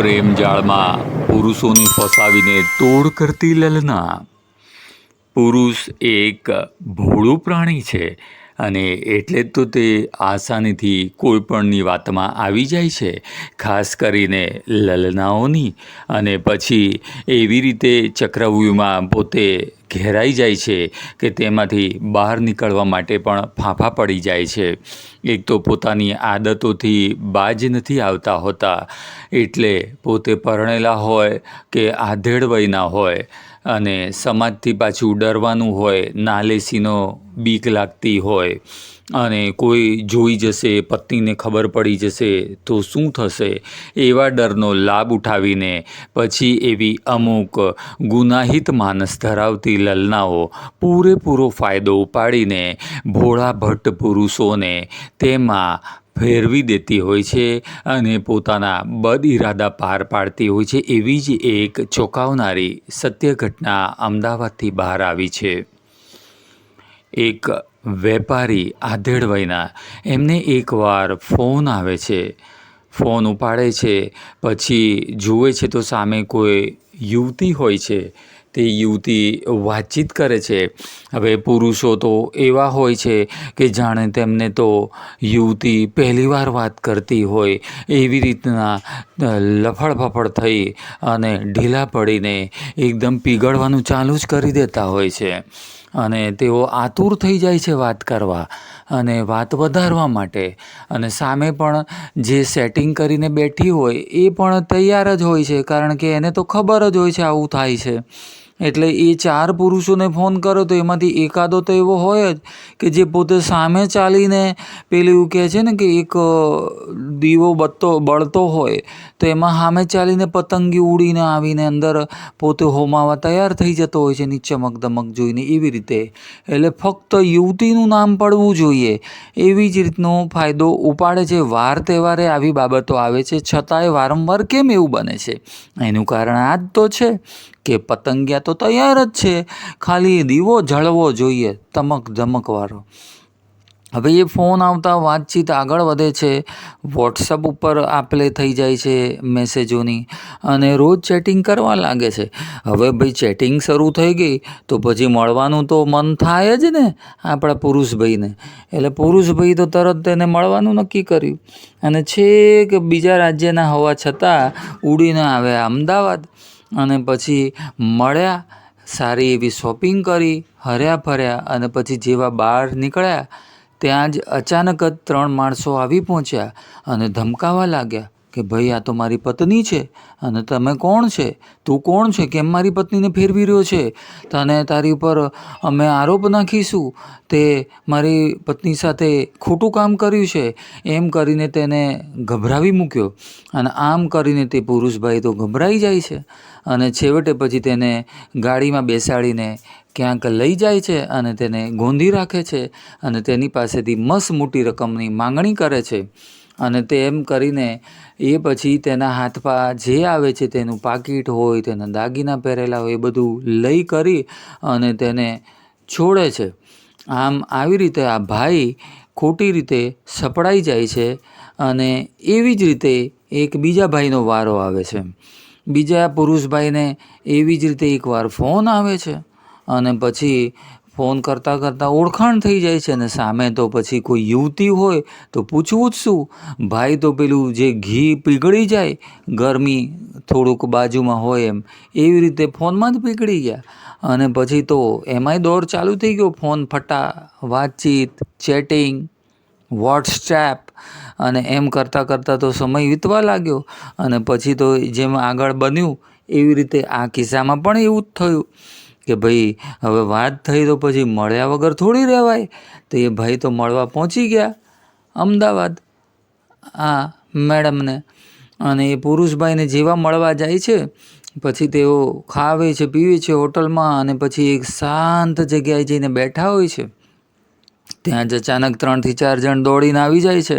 પ્રેમ જાળમાં પુરુષોને ફસાવીને તોડ કરતી લલના. પુરુષ એક ભોળું પ્રાણી છે. અને એટલે જ તો તે આસાનીથી કોઈપણની વાતમાં આવી જાય છે, ખાસ કરીને લલનાઓની. અને પછી એવી રીતે ચક્રવ્યૂહમાં પોતે ઘેરાઈ જાય છે કે તેમાંથી બહાર નીકળવા માટે પણ ફાંફા પડી જાય છે. એક તો પોતાની આદતોથી બાજ નથી આવતા હોતા, એટલે પોતે પરણેલા હોય કે આધેડ વયના હોય. અને સમાજથી પાછું ડરવાનું હોય, નાલેસીનો બીક લાગતી હોય, અને કોઈ જોઈ જશે, પત્નીને ખબર પડી જશે, તો શું થશે? એવા ડરનો લાભ ઉઠાવીને પછી એવી અમુક ગુનાહિત માનસ ધરાવતી લલનાઓ પૂરેપૂરો ફાયદો ઉપાડીને ભોળા ભટ્ટ પુરુષોને તેમાં ફેરવી દેતી હોય છે અને પોતાના બદ ઇરાદા પાર પાડતી હોય છે. એવી જ એક ચોંકાવનારી સત્ય ઘટના અમદાવાદથી બહાર આવી છે. એક વેપારી આધેડ વયના એમને એકવાર ફોન આવે છે. ફોન ઉપાડે છે, પછી જુએ છે તો સામે કોઈ યુવતી હોય છે. તે યુવતી વાતચીત કરે છે. હવે પુરુષો તો એવા હોય છે કે જાણે તેમને તો યુવતી પહેલીવાર વાત કરતી હોય એવી રીતના લફડફફડ થઈ અને ઢીલા પડીને એકદમ પીગળવાનું ચાલુ જ કરી દેતા હોય છે. અને તેઓ આતુર થઈ જાય છે વાત કરવા અને વાત વધારવા માટે. અને સામે પણ જે સેટિંગ કરીને બેઠી હોય એ પણ તૈયાર જ હોય છે કારણ કે એને તો ખબર જ હોય છે આવું થાય છે. એટલે એ ચાર પુરુષોને ફોન કરો તો એમાંથી એકાદો તો એવો હોય જ કે જે પોતે સામે ચાલીને પેલું કહે છે ને કે એક દીવો બતો બળતો હોય, તો એમાં સામે ચાલીને પતંગી ઉડીને આવીને અંદર પોતે હોમાવા તૈયાર થઈ જતો હોય છે, નીચે ચમક દમક જોઈને એવી રીતે. એટલે ફક્ત યુવતીનું નામ પડવું જોઈએ. એવી જ રીતનો ફાયદો ઉપાડે છે. વાર તહેવારે આવી બાબતો આવે છે. છતાંય વારંવાર કેમ એવું બને છે? એનું કારણ આ જ તો છે કે પતંગિયા તો તૈયાર જ છે. ખાલી દીવો જળવો જોઈએ, તમક ધમકવાળો હવે એ ફોન આવતા વાતચીત આગળ વધે છે. વોટ્સઅપ ઉપર આપલે થઈ જાય છે મેસેજોની અને રોજ ચેટિંગ કરવા લાગે છે. હવે ભાઈ ચેટિંગ શરૂ થઈ ગઈ તો પછી મળવાનું તો મન થાય જ ને આપણા પુરુષભાઈને. એટલે પુરુષભાઈ તો તરત તેને મળવાનું નક્કી કર્યું. અને છેક બીજા રાજ્યના હોવા છતાં ઉડીને આવ્યા અમદાવાદ અને પછી મળ્યા, સારી એવી શોપિંગ કરી, હર્યા ફર્યા અને પછી જેવા બહાર નીકળ્યા, ત્યાં જ અચાનક જ ત્રણ માણસો આવી પહોંચ્યા અને ધમકાવા લાગ્યા. કે ભાઈ, આ તો મારી પત્ની છે અને તમે કોણ છે? તું કોણ છે? કેમ મારી પત્નીને ફેરવી રહ્યો છે? તને તારી ઉપર અમે આરોપ નાખીશું. તે મારી પત્ની સાથે ખોટું કામ કર્યું છે. એમ કરીને તેને ગભરાવી મૂક્યો અને આમ કરીને તે પુરુષભાઈ તો ગભરાઈ જાય છે અને છેવટે પછી તેને ગાડીમાં બેસાડીને ક્યાંક લઈ જાય છે અને તેને ગોંધી રાખે છે અને તેની પાસેથી મસ મોટી રકમની માંગણી કરે છે. અને તેમ કરીને એ પછી તેના હાથમાં જે આવે છે તેનું પાકીટ હોય, તેના દાગીના પહેરેલા હોય, એ બધું લઈ કરી અને તેને છોડે છે. આમ આવી રીતે આ ભાઈ ખોટી રીતે સપડાઈ જાય છે અને એવી જ રીતે એક બીજા ભાઈનો વારો આવે છે. બીજા પુરુષભાઈને એવી જ રીતે એકવાર ફોન આવે છે અને પછી ફોન કરતાં કરતાં ઓળખાણ થઈ જાય છે અને સામે તો પછી કોઈ યુવતી હોય તો પૂછવું જ શું? ભાઈ તો પેલું જે ઘી પીગળી જાય, ગરમી થોડુંક બાજુમાં હોય એમ, એવી રીતે ફોનમાં જ પીગળી ગયા. અને પછી તો એમાંય દોર ચાલુ થઈ ગયો. ફોન ફટા, વાતચીત, ચેટિંગ, વોટ્સએપ અને એમ કરતાં કરતાં તો સમય વીતવા લાગ્યો. અને પછી તો જેમ આગળ બન્યું, એવી રીતે આ કિસ્સામાં પણ એવું જ થયું. કે ભાઈ, હવે વાત થઈ તો પછી મળ્યા વગર થોડી રહેવાય. તો એ ભાઈ તો મળવા પહોંચી ગયા, અમદાવાદ. આ મેડમને અને એ પુરુષભાઈને જેવા મળવા જાય છે, પછી તેઓ ખાવે છે, પીવે છે હોટલમાં અને પછી એક શાંત જગ્યાએ જઈને બેઠા હોય છે. ત્યાં જ અચાનક ત્રણથી ચાર જણ દોડીને આવી જાય છે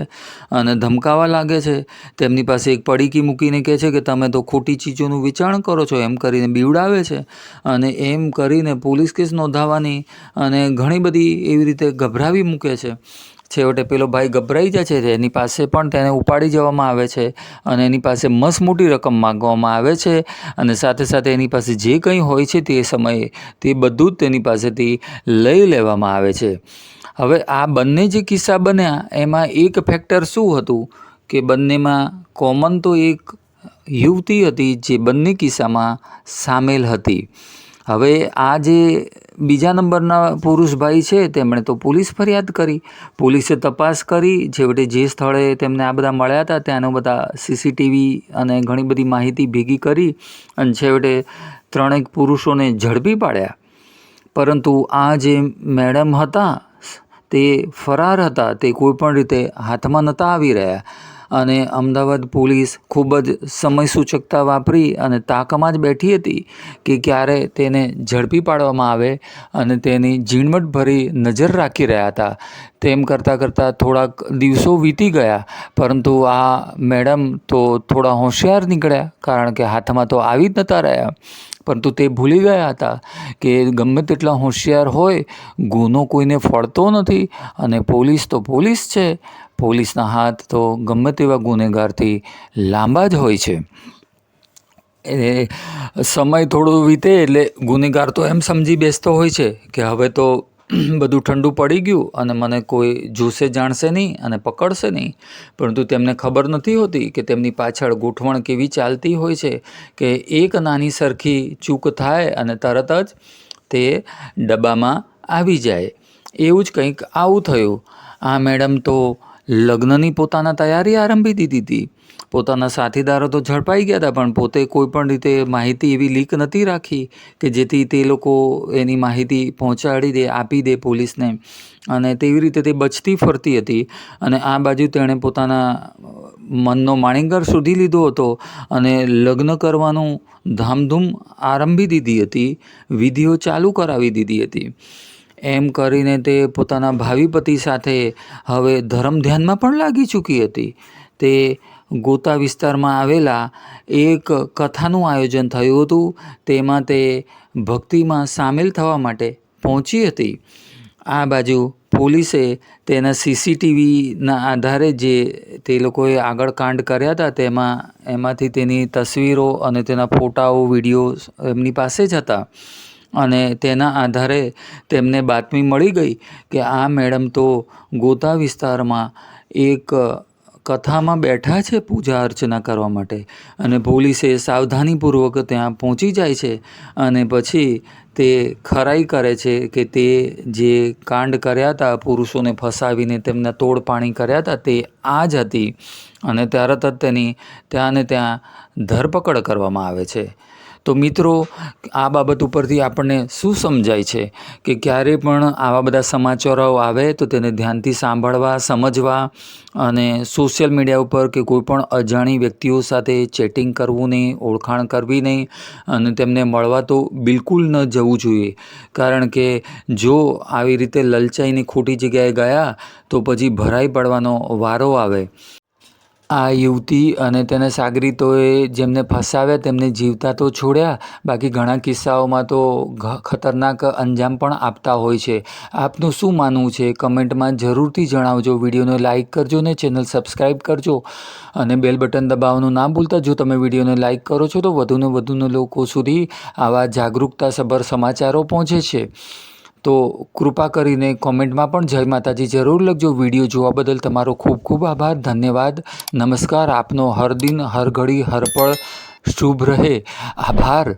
અને ધમકાવા લાગે છે. તેમની પાસે એક પડીકી મૂકીને કહે છે કે તમે તો ખોટી ચીજોનું વિચારણ કરો છો, એમ કરીને બીવડાવે છે અને એમ કરીને પોલીસ કેસ નોંધાવવાની અને ઘણી બધી એવી રીતે ગભરાવી મૂકે છે. છેવટે પેલો ભાઈ ગભરાઈ જાય છે એની પાસે પણ તેને ઉપાડી જવામાં આવે છે અને એની પાસે મસ્ત મોટી રકમ માગવામાં આવે છે અને સાથે સાથે એની પાસે જે કંઈ હોય છે તે સમયે તે બધું જ તેની પાસેથી લઈ લેવામાં આવે છે. હવે આ બંને જે કિસ્સા બન્યા, એમાં એક ફેક્ટર શું હતું કે બંનેમાં કોમન તો એક યુવતી હતી જે બંને કિસ્સામાં સામેલ હતી. હવે આ જે બીજા નંબરના પુરુષભાઈ છે, તેમણે તો પોલીસ ફરિયાદ કરી. પોલીસે તપાસ કરી. છેવટે જે સ્થળે તેમને આ બધા મળ્યા હતા, ત્યાંનો બધા સીસીટીવી અને ઘણી બધી માહિતી ભેગી કરી અને છેવટે ત્રણેક પુરુષોને ઝડપી પાડ્યા. પરંતુ આ જે મેડમ હતા, તે ફરાર હતા, તે કોઈપણ રીતે હાથમાં નહોતા આવી રહ્યા. અને અમદાવાદ પોલીસ ખૂબ જ સમયસૂચકતા વાપરી અને તાકમાં જ બેઠી હતી કે ક્યારે તેને ઝડપી પાડવામાં આવે અને તેની ઝીણવટભરી નજર રાખી રહ્યા હતા. તેમ કરતાં કરતાં થોડાક દિવસો વીતી ગયા, પરંતુ આ મેડમ તો થોડા હોશિયાર નીકળ્યા, કારણ કે હાથમાં તો આવી જ નહોતા રહ્યા. પરંતુ તે ભૂલી ગયા હતા કે ગમે તેટલા હોશિયાર હોય, ગુનો કોઈને ફળતો નથી અને પોલીસ તો પોલીસ છે. પોલીસના હાથ તો ગમે તેવા ગુનેગારથી લાંબા જ હોય છે. એ સમય થોડો વીતે એટલે ગુનેગાર તો એમ સમજી બેસતો હોય છે કે હવે તો બધું ઠંડુ પડી ગયું અને મને કોઈ જોશે જાણશે નહીં અને પકડશે નહીં. પરંતુ તેમને ખબર નથી હોતી કે તેમની પાછળ ગોઠવણ કેવી ચાલતી હોય છે કે એક નાની સરખી ચૂક થાય અને તરત જ તે ડબ્બામાં આવી જાય. એવું જ કંઈક આવું થયું. આ મેડમ તો લગ્નની પોતાના તૈયારી આરંભી દીધી હતી. પોતાના સાથીદારો તો ઝડપાઈ ગયા હતા, પણ પોતે કોઈ પણ રીતે માહિતી એવી લીક નથી રાખી કે જેથી તે લોકો એની માહિતી પહોંચાડી દે, આપી દે પોલીસને. અને તેવી રીતે તે બચતી ફરતી હતી અને આ બાજુ તેણે પોતાના મનનો માણીગર શોધી લીધો હતો અને લગ્ન કરવાનું ધામધૂમ આરંભી દીધી હતી, વિધિઓ ચાલુ કરાવી દીધી હતી. એમ કરીને તે પોતાના ભાવિ પતિ સાથે હવે ધર્મ ધ્યાનમાં પણ લાગી ચૂકી હતી. તે ગોતા વિસ્તારમાં આવેલા એક કથાનું આયોજન થયું હતું. તેમાં તે ભક્તિમાં સામેલ થવા માટે પહોંચી હતી. આ બાજુ પોલીસે તેના સીસીટીવીના આધારે જે તે લોકોએ આગળ કાંડ કર્યા હતા, તેમાં એમાંથી તેની તસવીરો અને તેના ફોટાઓ, વીડિયો એમની પાસે જ હતા. અને તેના આધારે તેમને બાતમી મળી ગઈ કે આ મેડમ તો ગોતા વિસ્તારમાં એક કથામાં બેઠા છે પૂજા અર્ચના કરવા માટે અને પોલીસે સાવધાનીપૂર્વક ત્યાં પહોંચી જાય છે અને પછી તે ખરાઈ કરે છે કે તે જે કાંડ કર્યા હતા, પુરુષોને ફસાવીને તેમના તોડ પાણી કર્યા હતા, તે આ જ હતી અને તરત જ તેની ત્યાં ને ત્યાં ધરપકડ કરવામાં આવે છે. તો મિત્રો, આ બાબત ઉપરથી આપણને શું સમજાય છે? કે ક્યારે પણ આવા બધા સમાચારો આવે તો તેને ધ્યાનથી સાંભળવા, સમજવા અને સોશિયલ મીડિયા ઉપર કે કોઈપણ અજાણી વ્યક્તિઓ સાથે ચેટિંગ કરવું નહીં, ઓળખાણ કરવી નહીં અને તેમને મળવા તો બિલકુલ ન જવું જોઈએ. કારણ કે જો આવી રીતે લલચાઈને ખોટી જગ્યાએ ગયા તો પછી ભરાઈ પડવાનો વારો આવે. આ યુવતી અને તેના સાગરીતોએ જેમને ફસાવ્યા તેમને જીવતા તો છોડ્યા. બાકી ઘણા કિસ્સાઓમાં તો ખતરનાક અંજામ પણ આપતા હોય છે. આપનું શું માનવું છે? કમેન્ટમાં જરૂરથી જણાવજો. વિડીયોને લાઇક કરજો ને ચેનલ સબસ્ક્રાઈબ કરજો. અને બેલ બટન દબાવવાનું ના ભૂલતા. જો તમે વિડીયોને લાઇક કરો છો તો વધુને વધુને લોકો સુધી આવા જાગૃતતાસભર સમાચારો પહોંચે છે. તો કૃપા કરીને કોમેન્ટમાં પણ જય માતાજી જરૂર લખજો. વીડિયો જોવા બદલ તમારો ખૂબ ખૂબ આભાર. ધન્યવાદ. નમસ્કાર. આપનો હર દિન, હર ઘડી, હર પળ શુભ રહે. આભાર.